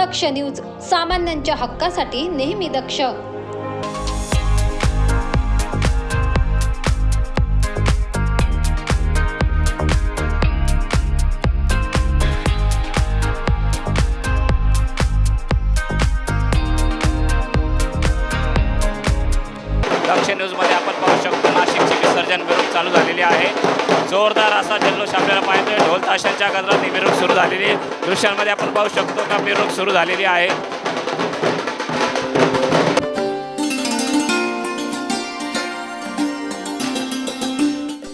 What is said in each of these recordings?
दक्ष news सामान्यांच्या हक्कासाठी नेहमी दक्ष. दक्ष न्यूजमध्ये आपण पाहू शकतो नाशिकची विसर्जन मिरवणूक चालू झालेली आहे. जोरदार असा जल्लोष आपल्याला पाहतोय. ढोल ताशांच्या गजरात ही मिरवणूक सुरू झालेली आहे. दृश्यांमध्ये आपण पाहू शकतो का मिरवणूक सुरू झालेली आहे.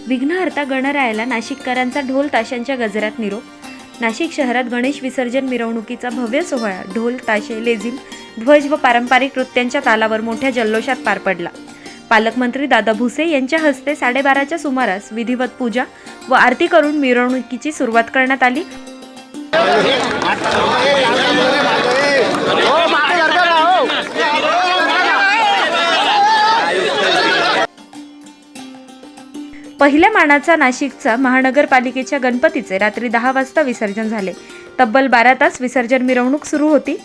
विघ्नहर्ता गणरायाला नाशिककरांचा ढोल ताशांच्या गजरात निरोप. नाशिक शहरात गणेश विसर्जन मिरवणुकीचा भव्य सोहळा. ढोल ताशे लेझिम ध्वज व पारंपरिक नृत्यांच्या तालावर मोठ्या जल्लोषात पार पडला. पालकमंत्री दादा भुसे यांच्या हस्ते साडेबाराच्या सुमारास विधिवत पूजा व आरती करून मिरवणुकीची सुरुवात करण्यात आली. पहिल्या मानाचा नाशिकचा महानगरपालिकेच्या गणपतीचे रात्री दहा वाजता विसर्जन झाले. तब्बल बारा तास विसर्जन मिरवणूक सुरू होती.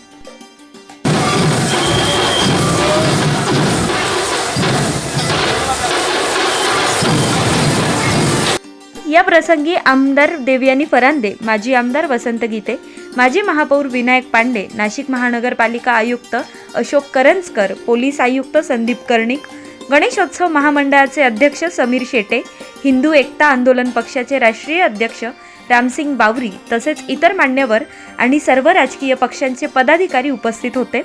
या प्रसंगी आमदार देवयानी फरांदे माजी आमदार वसंत गीते माजी महापौर विनायक पांडे नाशिक महानगरपालिका आयुक्त अशोक करंजकर पोलीस आयुक्त संदीप कर्णिक गणेशोत्सव महामंडळाचे अध्यक्ष समीर शेटे हिंदू एकता आंदोलन पक्षाचे राष्ट्रीय अध्यक्ष रामसिंग बावरी तसेच इतर मान्यवर आणि सर्व राजकीय पक्षांचे पदाधिकारी उपस्थित होते.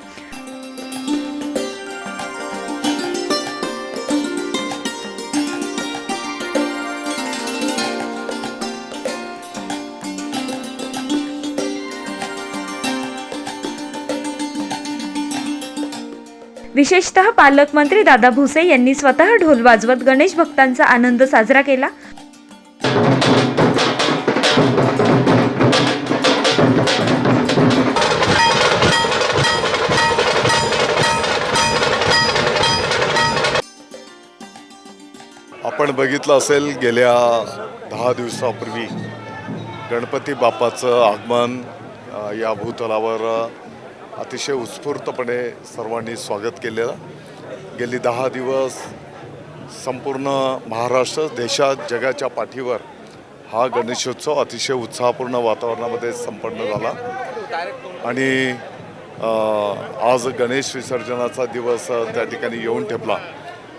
विशेषतः पालकमंत्री दादा भुसे यांनी स्वतः ढोल वाजवत गणेश भक्तांचा आनंद साजरा केला. आपण बघितलं असेल गेल्या दहा दिवसापूर्वी गणपती बाप्पाचं आगमन या भूतलावर अतिशय उत्स्फूर्तपणे सर्वांनी स्वागत केलेलं. गेली दहा दिवस संपूर्ण महाराष्ट्र देशात जगाच्या पाठीवर हा गणेशोत्सव अतिशय उत्साहपूर्ण वातावरणामध्ये संपन्न झाला. आणि आज गणेश विसर्जनाचा दिवस त्या ठिकाणी येऊन ठेपला.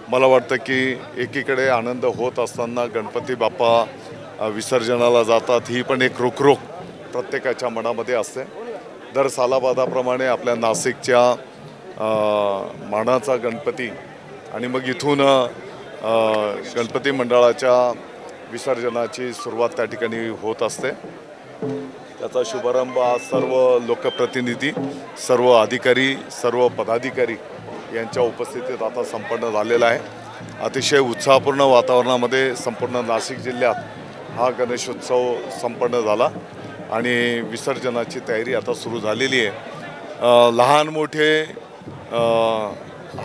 मला वाटतं की एकीकडे आनंद होत असताना गणपती बाप्पा विसर्जनाला जातात ही पण एक रोखरोख प्रत्येकाच्या मनामध्ये असते. दर सालाबादाप्रमाणे आपल्या नाशिकच्या मानाचा गणपती आणि मग इथून गणपती मंडळाच्या विसर्जनाची सुरुवात त्या ठिकाणी होत असते. त्याचा शुभारंभ आज सर्व लोकप्रतिनिधी सर्व अधिकारी सर्व पदाधिकारी यांच्या उपस्थितीत आता संपन्न झालेला आहे. अतिशय उत्साहपूर्ण वातावरणामध्ये संपूर्ण नाशिक जिल्ह्यात हा गणेशोत्सव संपन्न झाला. आणि विसर्जनाची तयारी आता सुरू झालेली आहे. लहान मोठे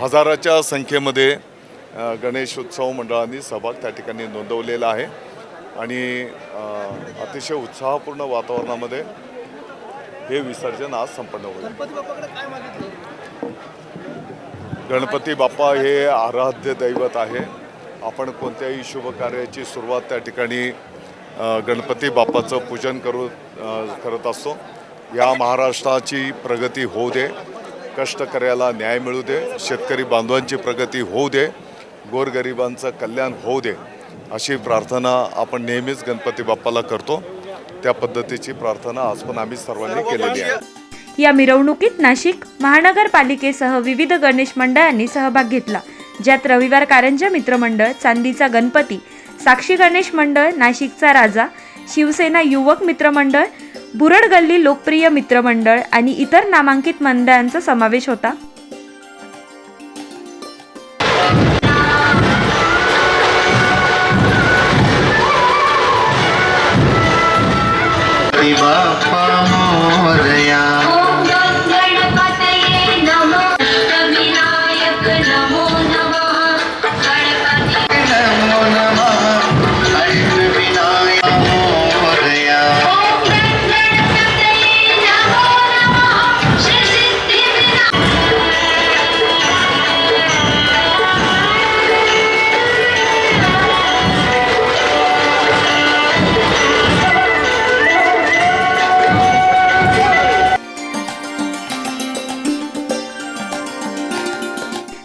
हजाराच्या संख्येमध्ये गणेशोत्सव मंडळांनी सहभाग त्या ठिकाणी नोंदवलेला आहे. आणि अतिशय उत्साहपूर्ण वातावरणामध्ये हे विसर्जन आज संपन्न होईल. गणपती बाप्पा हे आराध्य दैवत आहे. आपण कोणत्याही शुभ कार्याची सुरुवात त्या ठिकाणी गणपती बाप्पाचं पूजन करू करत असतो. या महाराष्ट्राची प्रगती होऊ दे कष्टकऱ्याला न्याय मिळू दे शेतकरी बांधवांची प्रगती होऊ दे गोरगरिबांचं कल्याण होऊ दे अशी प्रार्थना आपण नेहमीच गणपती बाप्पाला करतो. त्या पद्धतीची प्रार्थना आज पण आम्ही सर्वांनी केलेली आहे. या मिरवणुकीत नाशिक महानगरपालिकेसह विविध गणेश मंडळांनी सहभाग घेतला ज्यात रविवार कारंजा मित्रमंडळ चांदीचा गणपती साक्षी गणेश मंडळ नाशिकचा राजा शिवसेना युवक मित्रमंडळ बुरड गल्ली लोकप्रिय मित्रमंडळ आणि इतर नामांकित मंडळांचा समावेश होता.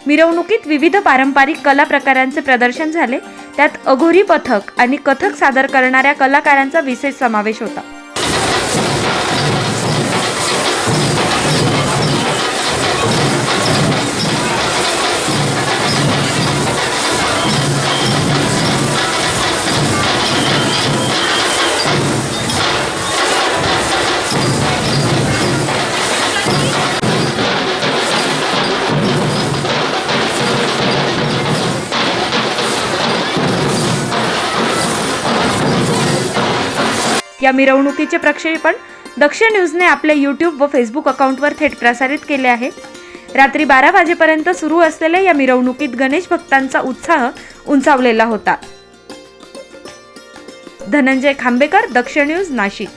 मिरवणुकीत विविध पारंपरिक कला प्रकारांचे प्रदर्शन झाले. त्यात अघोरी पथक आणि कथक सादर करणाऱ्या कलाकारांचा विशेष समावेश होता. या मिरवणुकीचे प्रक्षेपण दक्ष न्यूजने आपल्या यूट्यूब व फेसबुक अकाउंटवर थेट प्रसारित केले आहे. रात्री बारा वाजेपर्यंत सुरू असलेल्या या मिरवणुकीत गणेश भक्तांचा उत्साह उंचावलेला होता. धनंजय खांबेकर दक्ष न्यूज नाशिक.